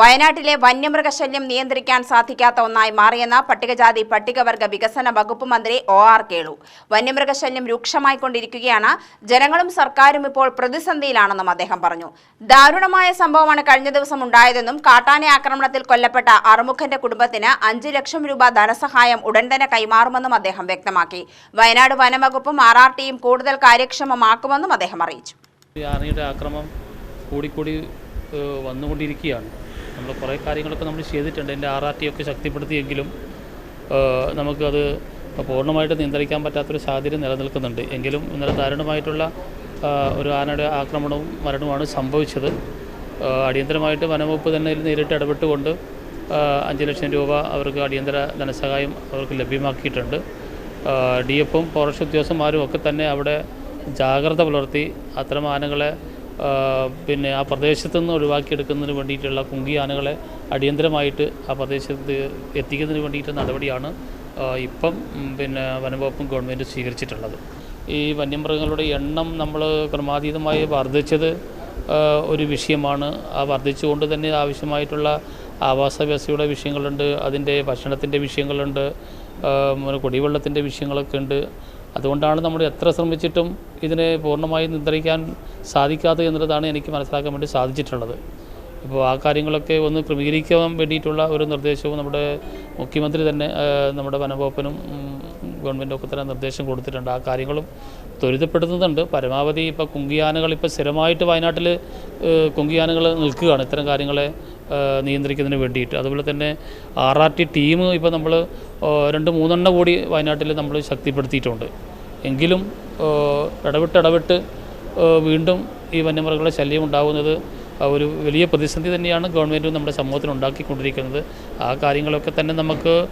വയനാട്ടിലെ വന്യമൃഗശല്യം നിയന്ത്രിക്കാൻ സാധിക്കാത്ത ഒന്നായി മാറിയെന്ന പട്ടികജാതി പട്ടികവർഗ വികസന വകുപ്പ് മന്ത്രി ഒ ആർ കേളു. വന്യമൃഗശല്യം രൂക്ഷമായിക്കൊണ്ടിരിക്കുകയാണ് ജനങ്ങളും സർക്കാരും ഇപ്പോൾ പ്രതിസന്ധിയിലാണെന്നും അദ്ദേഹം പറഞ്ഞു. ദാരുണമായ സംഭവമാണ് കഴിഞ്ഞ ദിവസം ഉണ്ടായതെന്നും കാട്ടാന ആക്രമണത്തിൽ കൊല്ലപ്പെട്ട അറുമുഖന്റെ കുടുംബത്തിന് അഞ്ചു ലക്ഷം രൂപ ധനസഹായം ഉടൻ തന്നെ കൈമാറുമെന്നും അദ്ദേഹം വ്യക്തമാക്കി. വയനാട് വനംവകുപ്പും ആർ ആർ ടിയും കൂടുതൽ കാര്യക്ഷമമാക്കുമെന്നും അദ്ദേഹം അറിയിച്ചു. ആക്രമം കൂടിക്കൂടി വന്നുകൊണ്ടിരിക്കുകയാണ്. നമ്മൾ കുറേ കാര്യങ്ങളൊക്കെ നമ്മൾ ചെയ്തിട്ടുണ്ട്. എന്റെ ആർ ആർ ടി ഒക്കെ ശക്തിപ്പെടുത്തിയെങ്കിലും നമുക്കത് പൂർണമായിട്ട് നിയന്ത്രിക്കാൻ പറ്റാത്തൊരു സാഹചര്യം നിലനിൽക്കുന്നുണ്ട്. എങ്കിലും ഇന്നലെ ദാരുണമായിട്ടുള്ള ഒരു ആനയുടെ ആക്രമണവും മരണവുമാണ് സംഭവിച്ചത്. അടിയന്തരമായിട്ട് വനംവകുപ്പ് തന്നെ നേരിട്ട് ഇടപെട്ടുകൊണ്ട് അഞ്ച് ലക്ഷം രൂപ അവർക്ക് അടിയന്തര ധനസഹായം അവർക്ക് ലഭ്യമാക്കിയിട്ടുണ്ട്. ഡി എഫും ഫോറസ്റ്റ് ഉദ്യോഗസ്ഥന്മാരും ഒക്കെ തന്നെ അവിടെ ജാഗ്രത പുലർത്തി അത്തരം ആനകളെ പിന്നെ ആ പ്രദേശത്തു നിന്ന് ഒഴിവാക്കിയെടുക്കുന്നതിന് വേണ്ടിയിട്ടുള്ള കുങ്കി ആനകളെ അടിയന്തരമായിട്ട് ആ പ്രദേശത്ത് എത്തിക്കുന്നതിന് വേണ്ടിയിട്ട് നടപടിയാണ് ഇപ്പം പിന്നെ വനംവകുപ്പും ഗവൺമെന്റ് സ്വീകരിച്ചിട്ടുള്ളത്. ഈ വന്യമൃഗങ്ങളുടെ എണ്ണം നമ്മൾ ക്രമാതീതമായി വർദ്ധിച്ചത് ഒരു വിഷയമാണ്. ആ വർദ്ധിച്ചുകൊണ്ട് തന്നെ ആവശ്യമായിട്ടുള്ള ആവാസ വ്യവസ്ഥയുടെ വിഷയങ്ങളുണ്ട് അതിന്റെ ഭക്ഷണത്തിന്റെ വിഷയങ്ങളുണ്ട് കുടിവെള്ളത്തിന്റെ വിഷയങ്ങളൊക്കെ ഉണ്ട്. അതുകൊണ്ടാണ് നമ്മൾ എത്ര ശ്രമിച്ചിട്ടും ഇതിനെ പൂർണമായി നിയന്ത്രിക്കാൻ സാധിക്കാത്തത് എന്നുള്ളതാണ് എനിക്ക് മനസ്സിലാക്കാൻ വേണ്ടി സാധിച്ചിട്ടുള്ളത്. ഇപ്പോൾ ആ കാര്യങ്ങളൊക്കെ ഒന്ന് ക്രമീകരിക്കാൻ വേണ്ടിയിട്ടുള്ള ഒരു നിർദ്ദേശവും നമ്മുടെ മുഖ്യമന്ത്രി തന്നെ നമ്മുടെ വനംവകുപ്പിനും ഗവൺമെന്റും ഒക്കെ തന്നെ നിർദ്ദേശം കൊടുത്തിട്ടുണ്ട്. ആ കാര്യങ്ങളും ത്വരിതപ്പെടുത്തുന്നുണ്ട്. പരമാവധി ഇപ്പോൾ കുങ്കിയാനകൾ ഇപ്പോൾ സ്ഥിരമായിട്ട് വയനാട്ടിൽ കുങ്കിയാനകൾ നിൽക്കുകയാണ്. ഇത്തരം കാര്യങ്ങളെ നിയന്ത്രിക്കുന്നതിന് വേണ്ടിയിട്ട്. അതുപോലെ തന്നെ ആർ ആർ ടി ടീം ഇപ്പോൾ നമ്മൾ രണ്ട് മൂന്നെണ്ണം കൂടി വയനാട്ടിൽ നമ്മൾ ശക്തിപ്പെടുത്തിയിട്ടുണ്ട്. എങ്കിലും ആ, ഇടവിട്ട് ഇടവിട്ട് വീണ്ടും ഈ വന്യമൃഗങ്ങളുടെ ശല്യം ഉണ്ടാകുന്നത് ഒരു വലിയ പ്രതിസന്ധി തന്നെയാണ് ഗവൺമെന്റും നമ്മുടെ സമൂഹത്തിന് ഉണ്ടാക്കിക്കൊണ്ടിരിക്കുന്നത്. ആ കാര്യങ്ങളൊക്കെ തന്നെ നമുക്ക്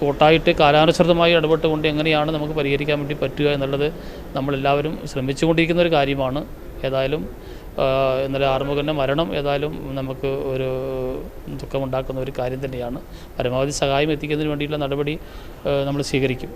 കൂട്ടായിട്ട് കാലാനുസൃതമായി ഇടപെട്ടുകൊണ്ട് എങ്ങനെയാണ് നമുക്ക് പരിഹരിക്കാൻ വേണ്ടി പറ്റുക എന്നുള്ളത് നമ്മളെല്ലാവരും ശ്രമിച്ചുകൊണ്ടിരിക്കുന്ന ഒരു കാര്യമാണ്. ഏതായാലും ഇന്നലെ ആറുമുഖന്റെ മരണം ഏതായാലും നമുക്ക് ഒരു ദുഃഖമുണ്ടാക്കുന്ന ഒരു കാര്യം തന്നെയാണ്. പരമാവധി സഹായം എത്തിക്കുന്നതിന് വേണ്ടിയിട്ടുള്ള നടപടി നമ്മൾ സ്വീകരിക്കും.